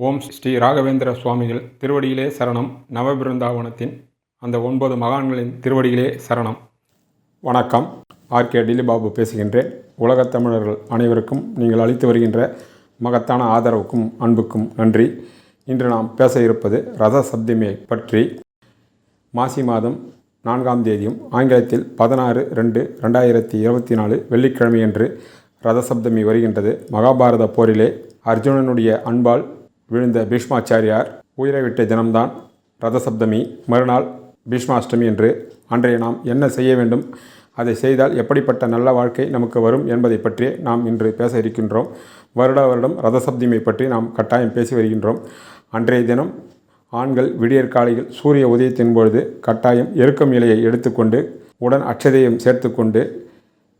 ஓம் ஸ்ரீ ராகவேந்திர சுவாமிகள் திருவடியிலே சரணம். நவபிருந்தாவனத்தின் அந்த ஒன்பது மகான்களின் திருவடியிலே சரணம். வணக்கம். ஆர்கே டில்லிபாபு பேசுகின்றேன். உலகத் தமிழர்கள் அனைவருக்கும் நீங்கள் அளித்து வருகின்ற மகத்தான ஆதரவுக்கும் அன்புக்கும் நன்றி. இன்று நாம் பேச இருப்பது ரத சப்தமே பற்றி. மாசி மாதம் நான்காம் தேதியும் ஆங்கிலத்தில் பதினாறு ரெண்டு ரெண்டாயிரத்தி இருபத்தி நாலு வெள்ளிக்கிழமையன்று ரதசப்தமி வருகின்றது. மகாபாரத போரிலே அர்ஜுனனுடைய அன்பால் விழுந்த பீஷ்மாச்சாரியார் உயிரை விட்ட தினம்தான் ரதசப்தமி மறுநாள் பீஷ்மாஷ்டமி என்று அன்றைய நாம் என்ன செய்ய வேண்டும்? அதை செய்தால் எப்படிப்பட்ட நல்ல வாழ்க்கை நமக்கு வரும் என்பதை பற்றி நாம் இன்று பேச இருக்கின்றோம். வருட வருடம் ரதசப்தமியை பற்றி நாம் கட்டாயம் பேசி வருகின்றோம். அன்றைய தினம் ஆண்கள் விடியற் காலையில் சூரிய உதயத்தின் பொழுது கட்டாயம் எருக்கம் இலையை எடுத்துக்கொண்டு உடன் அட்சதையும் சேர்த்துக்கொண்டு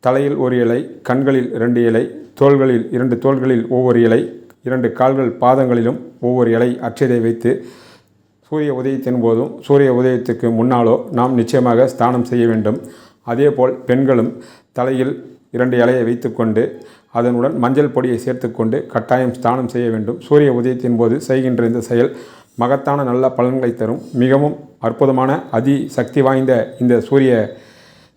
தலையில் ஒரு இலை கண்களில் இரண்டு இலை தோள்களில் இரண்டு தோள்களில் ஒவ்வொரு இலை இரண்டு கால்கள் பாதங்களிலும் ஒவ்வொரு இலை அச்சதை வைத்து சூரிய உதயத்தின் போதும் சூரிய உதயத்துக்கு முன்னாலோ நாம் நிச்சயமாக ஸ்தானம் செய்ய வேண்டும். அதேபோல் பெண்களும் தலையில் இரண்டு இலையை வைத்துக்கொண்டு அதனுடன் மஞ்சள் பொடியை சேர்த்துக்கொண்டு கட்டாயம் ஸ்தானம் செய்ய வேண்டும். சூரிய உதயத்தின் போது செய்கின்ற இந்த செயல் மகத்தான நல்ல பலன்களை தரும். மிகவும் அற்புதமான அதி சக்தி வாய்ந்த இந்த சூரிய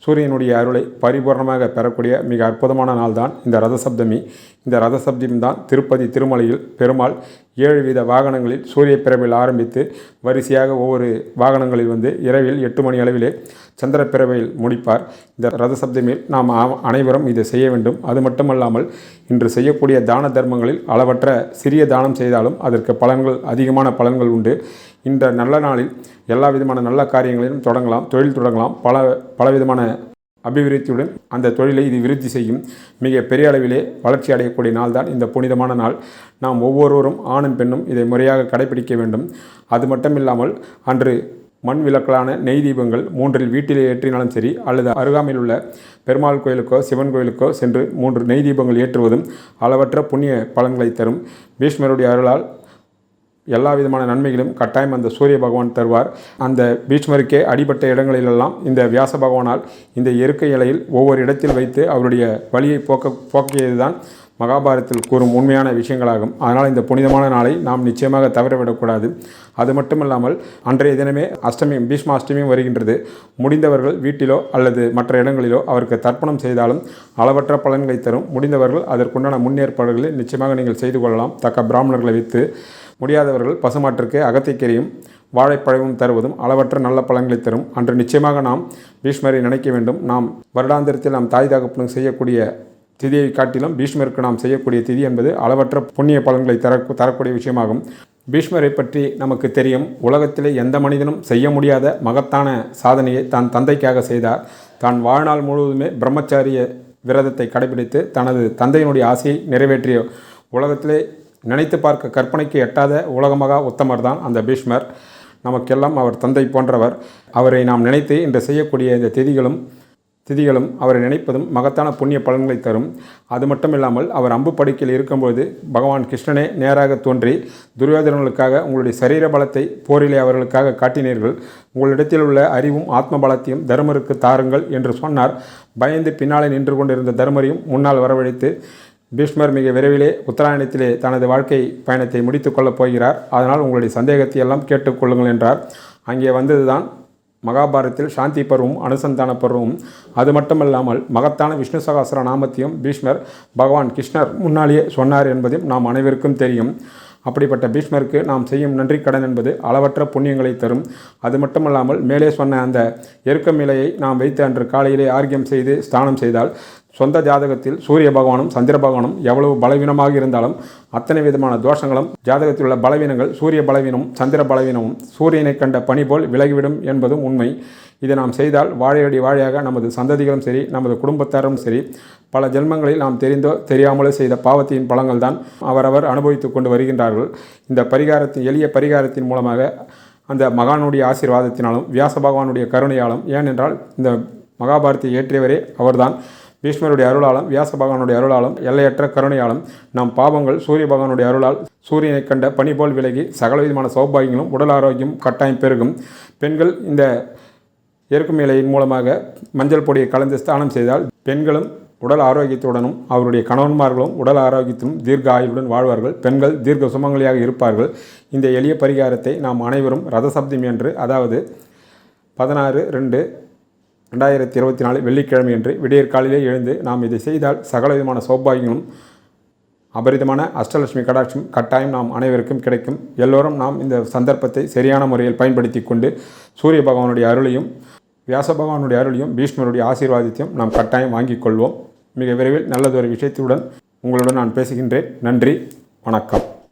சூரியனுடைய அருளை பரிபூர்ணமாக பெறக்கூடிய மிக அற்புதமான நாள் தான் இந்த ரதசப்தமி. இந்த ரதசப்தமி தான் திருப்பதி திருமலையில் பெருமாள் ஏழு வித வாகனங்களில் சூரிய பிறவில் ஆரம்பித்து வரிசையாக ஒவ்வொரு வாகனங்களில் வந்து இரவில் எட்டு மணி அளவிலே சந்திர பிறவையில் முடிப்பார். இந்த ரதசப்தமில் நாம் அனைவரும் இதை செய்ய வேண்டும். அது மட்டுமல்லாமல் இன்று செய்யக்கூடிய தான தர்மங்களில் அளவற்ற சிறிய தானம் செய்தாலும் அதற்கு பலன்கள் அதிகமான பலன்கள் உண்டு. இந்த நல்ல நாளில் எல்லா விதமான நல்ல காரியங்களையும் தொடங்கலாம் தொழில் தொடங்கலாம். பல பலவிதமான அபிவிருத்தியுடன் அந்த தொழிலை இது விருத்தி செய்யும். மிக பெரிய அளவிலே வளர்ச்சி அடையக்கூடிய நாள் தான் இந்த புனிதமான நாள். நாம் ஒவ்வொருவரும் ஆணும் பெண்ணும் இதை முறையாக கடைபிடிக்க வேண்டும். அது மட்டும் இல்லாமல் அன்று மண் விளக்கலான நெய் தீபங்கள் மூன்றில் வீட்டிலே ஏற்றினாலும் சரி அல்லது அருகாமையில் உள்ள பெருமாள் கோயிலுக்கோ சிவன் கோயிலுக்கோ சென்று மூன்று நெய் தீபங்கள் ஏற்றுவதும் அளவற்ற புண்ணிய பலன்களை தரும். பீஷ்மருடைய அருளால் எல்லா விதமான நன்மைகளும் கட்டாயம் அந்த சூரிய பகவான் தருவார். அந்த பீஷ்மருக்கே அடிபட்ட இடங்களிலெல்லாம் இந்த வியாச பகவானால் இந்த எருக்கை இலையில் ஒவ்வொரு இடத்தில் வைத்து அவருடைய வழியை போக்க போக்கியதுதான் மகாபாரத்தில் கூறும் உண்மையான விஷயங்களாகும். அதனால் இந்த புனிதமான நாளை நாம் நிச்சயமாக தவறவிடக்கூடாது. அது மட்டுமல்லாமல் அன்றைய தினமே அஷ்டமியும் பீஷ்ம அஷ்டமியும் வருகின்றது. முடிந்தவர்கள் வீட்டிலோ அல்லது மற்ற இடங்களிலோ அவருக்கு தர்ப்பணம் செய்தாலும் அளவற்ற பலன்களை தரும். முடிந்தவர்கள் அதற்குண்டான முன்னேற்பாடுகளை நிச்சயமாக நீங்கள் செய்து கொள்ளலாம். தக்க பிராமணர்களை வைத்து முடியாதவர்கள் பசுமாட்டிற்கு அகத்தைக்கரியும் வாழைப்பழமும் தருவதும் அளவற்ற நல்ல பலன்களை தரும். அன்று நிச்சயமாக நாம் பீஷ்மரை நினைக்க வேண்டும். நாம் வருடாந்திரத்தில் நாம் தாய் தகப்பனுக்கு செய்யக்கூடிய திதியை காட்டிலும் பீஷ்மருக்கு நாம் செய்யக்கூடிய திதி என்பது அளவற்ற புண்ணிய பலன்களை தர தரக்கூடிய விஷயமாகும். பீஷ்மரை பற்றி நமக்கு தெரியும். உலகத்திலே எந்த மனிதனும் செய்ய முடியாத மகத்தான சாதனையை தான் தந்தைக்காக செய்தார். தான் வாழ்நாள் முழுவதுமே பிரம்மச்சாரிய விரதத்தை கடைபிடித்து தனது தந்தையினுடைய ஆசையை நிறைவேற்றிய உலகத்திலே நினைத்து பார்க்க கற்பனைக்கு எட்டாத உலகமகா உத்தமர் தான் அந்த பீஷ்மர். நமக்கெல்லாம் அவர் தந்தை போன்றவர். அவரை நாம் நினைத்து இன்று செய்யக்கூடிய இந்த திதிகளும் திதிகளும் அவரை நினைப்பதும் மகத்தான புண்ணிய பலன்களை தரும். அது மட்டும் இல்லாமல் அவர் அம்பு படுக்கையில் இருக்கும்போது பகவான் கிருஷ்ணனே நேராக தோன்றி துரியோதனர்களுக்காக உங்களுடைய சரீர பலத்தை போரிலே அவர்களுக்காக காட்டினீர்கள். உங்களிடத்தில் உள்ள அறிவும் ஆத்ம பலத்தையும் தருமருக்கு தாருங்கள் என்று சொன்னார். பயந்து பின்னாலே நின்று கொண்டிருந்த தருமரையும் முன்னால் வரவழைத்து பீஷ்மர் மிக விரைவிலே உத்தராயணத்திலே தனது வாழ்க்கை பயணத்தை முடித்து கொள்ளப் போகிறார். அதனால் உங்களுடைய சந்தேகத்தை எல்லாம் கேட்டுக்கொள்ளுங்கள் என்றார். அங்கே வந்ததுதான் மகாபாரதத்தில் சாந்தி பருவம் அனுசந்தான பருவம் அது மட்டுமல்லாமல் மகத்தான விஷ்ணு சகாசர நாமத்தையும் பீஷ்மர் பகவான் கிருஷ்ணர் முன்னாலேயே சொன்னார் என்பதையும் நாம் அனைவருக்கும் தெரியும். அப்படிப்பட்ட பீஷ்மருக்கு நாம் செய்யும் நன்றி கடன் என்பது அளவற்ற புண்ணியங்களை தரும். அது மட்டுமல்லாமல் மேலே சொன்ன அந்த எருக்கம் நிலையை நாம் வைத்து அன்று காலையிலே ஆர்க்கியம் செய்து ஸ்தானம் செய்தால் சொந்த ஜாதகத்தில் சூரிய பகவானும் சந்திர பகவானும் எவ்வளவு பலவீனமாக இருந்தாலும் அத்தனை விதமான தோஷங்களும் ஜாதகத்தில் உள்ள பலவீனங்கள் சூரிய பலவீனமும் சந்திர பலவீனமும் சூரியனை கண்ட பணி போல் விலகிவிடும் என்பதும் உண்மை. இதை நாம் செய்தால் வாழையடி வாழையாக நமது சந்ததிகளும் சரி நமது குடும்பத்தாரும் சரி பல ஜென்மங்களில் நாம் தெரிந்தோ தெரியாமலோ செய்த பாவத்தின் பலங்கள் தான் அவரவர் அனுபவித்து கொண்டு வருகின்றார்கள். இந்த பரிகாரத்தின் எளிய பரிகாரத்தின் மூலமாக அந்த மகானுடைய ஆசீர்வாதத்தினாலும் வியாச பகவானுடைய கருணையாலும் ஏனென்றால் இந்த மகாபாரத்தை இயற்றியவரே அவர்தான். பீஷ்மருடைய அருளாலும் வியாச பகவானுடைய அருளாலும் எல்லையற்ற கருணையாலும் நம் பாவங்கள் சூரிய பகவானுடைய அருளால் சூரியனை கண்ட பனி போல் விலகி சகல விதமான சௌபாகியங்களும் உடல் ஆரோக்கியம் கட்டாயம் பெருகும். பெண்கள் இந்த எருக்கும் இலையின் மூலமாக மஞ்சள் பொடியை கலந்து ஸ்தானம் செய்தால் பெண்களும் உடல் ஆரோக்கியத்துடனும் அவருடைய கணவன்மார்களும் உடல் ஆரோக்கியத்திலும் தீர்க்க ஆயுளுடன் வாழ்வார்கள். பெண்கள் தீர்க்க சுமங்கலியாக இருப்பார்கள். இந்த எளிய பரிகாரத்தை நாம் அனைவரும் ரதசப்தம் என்று அதாவது பதினாறு ரெண்டு ரெண்டாயிரத்தி இருபத்தி நாலு வெள்ளிக்கிழமை என்று விடியற்காலிலே எழுந்து நாம் இதை செய்தால் சகல விதமான சௌபாகியங்களும் அபரிதமான அஷ்டலட்சுமி கடாட்சம் கட்டாயம் நாம் அனைவருக்கும் கிடைக்கும். எல்லோரும் நாம் இந்த சந்தர்ப்பத்தை சரியான முறையில் பயன்படுத்தி கொண்டு சூரிய பகவானுடைய அருளையும் வியாச பகவானுடைய அருளையும் பீஷ்மருடைய ஆசீர்வாதத்தையும் நாம் கட்டாயம் வாங்கிக் கொள்வோம். மிக விரைவில் நல்லதொரு விஷயத்துடன் உங்களுடன் நான் பேசுகின்றேன். நன்றி வணக்கம்.